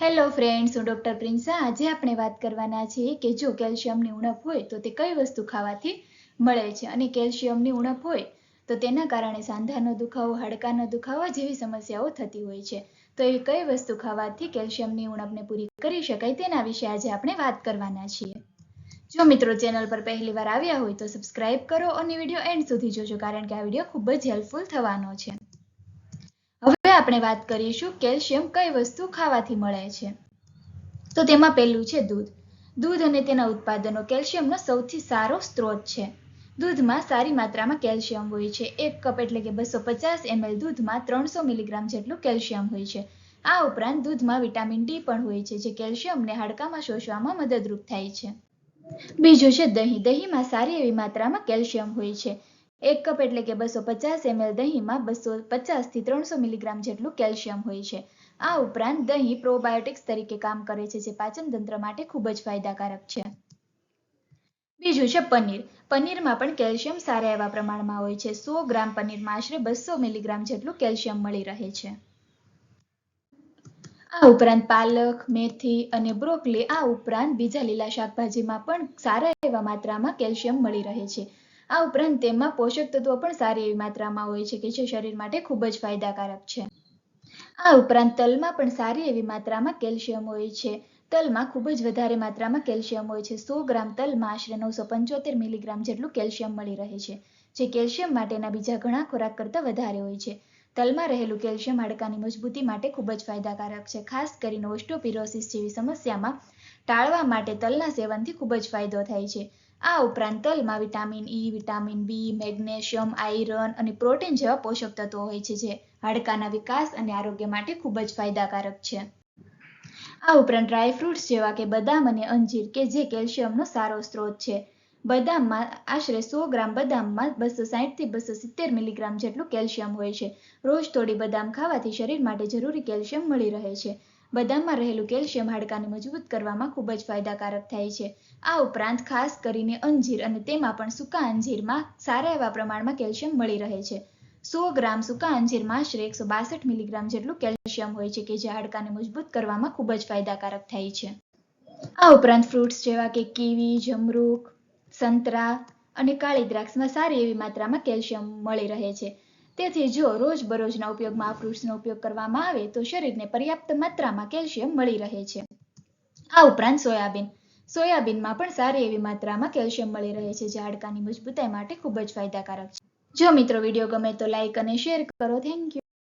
Hello friends હું doctor Prinsa આજે આપણે વાત કરવાના છીએ કે જો કેલ્શિયમની ઉણપ હોય તો તે કઈ વસ્તુ ખાવાથી મળે છે અને કેલ્શિયમની ઉણપ હોય તો તેના કારણે સાંધાનો દુખાવો, હાડકાનો દુખાવો જેવી સમસ્યાઓ થતી હોય છે. તો એવી કઈ વસ્તુ ખાવાથી કેલ્શિયમની ઉણપને પૂરી કરી શકાય તેના વિશે આજે આપણે વાત કરવાના છીએ. જો મિત્રો ચેનલ પર પહેલી વાર આવ્યા હોય તો સબસ્ક્રાઇબ કરો અને વીડિયો એન્ડ સુધી જોજો, કારણ કે આ વીડિયો ખૂબ જ હેલ્પફુલ થવાનો છે. આપણે વાત કરીશું કેલ્શિયમ કઈ વસ્તુ ખાવાથી મળે છે? તો તેમાં પહેલું છે દૂધ. દૂધ અને તેના ઉત્પાદનો કેલ્શિયમનો સૌથી સારો સ્ત્રોત છે. દૂધમાં સારી માત્રામાં કેલ્શિયમ હોય છે. એક કપ એટલે કે બસો પચાસ એમએલ દૂધમાં ત્રણસો મિલીગ્રામ જેટલું કેલ્શિયમ હોય છે. આ ઉપરાંત દૂધમાં વિટામિન ડી પણ હોય છે, જે કેલ્શિયમને હાડકામાં શોષવામાં મદદરૂપ થાય છે. બીજું છે દહીં. દહીંમાં સારી એવી માત્રામાં કેલ્શિયમ હોય છે. એક કપ એટલે કે બસો પચાસ એમએલ દહીંમાં બસો પચાસથી ત્રણસો મિલીગ્રામ જેટલું કેલ્શિયમ હોય છે. આ ઉપરાંત દહીં પ્રોબાયોટિક્સ તરીકે કામ કરે છે, જે પાચન તંત્ર માટે ખૂબ જ ફાયદાકારક છે. બીજું છે પનીર. પનીરમાં પણ કેલ્શિયમ સારા એવા પ્રમાણમાં હોય છે. સો ગ્રામ પનીરમાં આશરે બસો મિલીગ્રામ જેટલું કેલ્શિયમ મળી રહે છે. આ ઉપરાંત પાલક, મેથી અને બ્રોકલી આ ઉપરાંત બીજા લીલા શાકભાજીમાં પણ સારા એવા માત્રામાં કેલ્શિયમ મળી રહે છે. આ ઉપરાંત તેમાં પોષક તત્વો પણ સારી એવી માત્રામાં હોય છે, કે જે શરીર માટે ખૂબ જ ફાયદાકારક છે. આ ઉપરાંત તલમાં પણ સારી એવી માત્રામાં કેલ્શિયમ હોય છે. તલમાં ખૂબ જ વધારે માત્રામાં કેલ્શિયમ હોય છે. સો ગ્રામ તલમાં આશરે નવસો પંચોતેર મિલીગ્રામ જેટલું કેલ્શિયમ મળી રહે છે, જે કેલ્શિયમ માટેના બીજા ઘણા ખોરાક કરતાં વધારે હોય છે. તલમાં રહેલું કેલ્શિયમ હાડકાની મજબૂતી માટે ખૂબ જ ફાયદાકારક છે. ખાસ કરીને ઓસ્ટોપિરોસિસ જેવી સમસ્યામાં ટાળવા માટે તલના સેવનથી ખૂબ જ ફાયદો થાય છે. આ ઉપરાંત તલમાં vitamin E vitamin B magnesium, iron અને પ્રોટીન જેવા પોષક તત્વો હોય છે, જે હાડકાના વિકાસ અને આરોગ્ય માટે ખૂબ જ ફાયદાકારક છે. આ ઉપરાંત ડ્રાય ફ્રૂટ્સ જેવા કે બદામ અને અંજીર કે જે કેલ્શિયમનો સારો સ્ત્રોત છે. બદામમાં આશરે સો ગ્રામ બદામમાં બસો સાહીઠથી બસો સિત્તેર મિલીગ્રામ જેટલું કેલ્શિયમ હોય છે. રોજ થોડી બદામ ખાવાથી શરીર માટે જરૂરી કેલ્શિયમ મળી રહે છે. બદામમાં રહેલું કેલ્શિયમ હાડકાને મજબૂત કરવામાં ખૂબ જ ફાયદાકારક થાય છે. આ ઉપરાંત ખાસ કરીને અંજીર અને તેમાં પણ સૂકા અંજીરમાં સારા એવા પ્રમાણમાં કેલ્શિયમ મળી રહે છે. સો ગ્રામ સૂકા અંજીરમાં આશરે એકસો બાસઠ મિલીગ્રામ જેટલું કેલ્શિયમ હોય છે કે જે હાડકાને મજબૂત કરવામાં ખૂબ જ ફાયદાકારક થાય છે. આ ઉપરાંત ફ્રૂટ્સ જેવા કે કીવી, જમરૂક, સંતરા અને કાળી દ્રાક્ષમાં સારી એવી માત્રામાં કેલ્શિયમ મળી રહે છે. તેથી જો રોજબરોજના ઉપયોગમાં આ ફ્રૂટ્સનો ઉપયોગ કરવામાં આવે, તો શરીરને પર્યાપ્ત માત્રામાં કેલ્શિયમ મળી રહે છે. આ ઉપરાંત સોયાબીન. સોયાબીનમાં પણ સારી એવી માત્રામાં કેલ્શિયમ મળી રહે છે, જે હાડકાની મજબૂતાઈ માટે ખૂબ જ ફાયદાકારક છે. જો મિત્રો વીડિયો ગમે તો લાઇક અને શેર કરો. Thank you.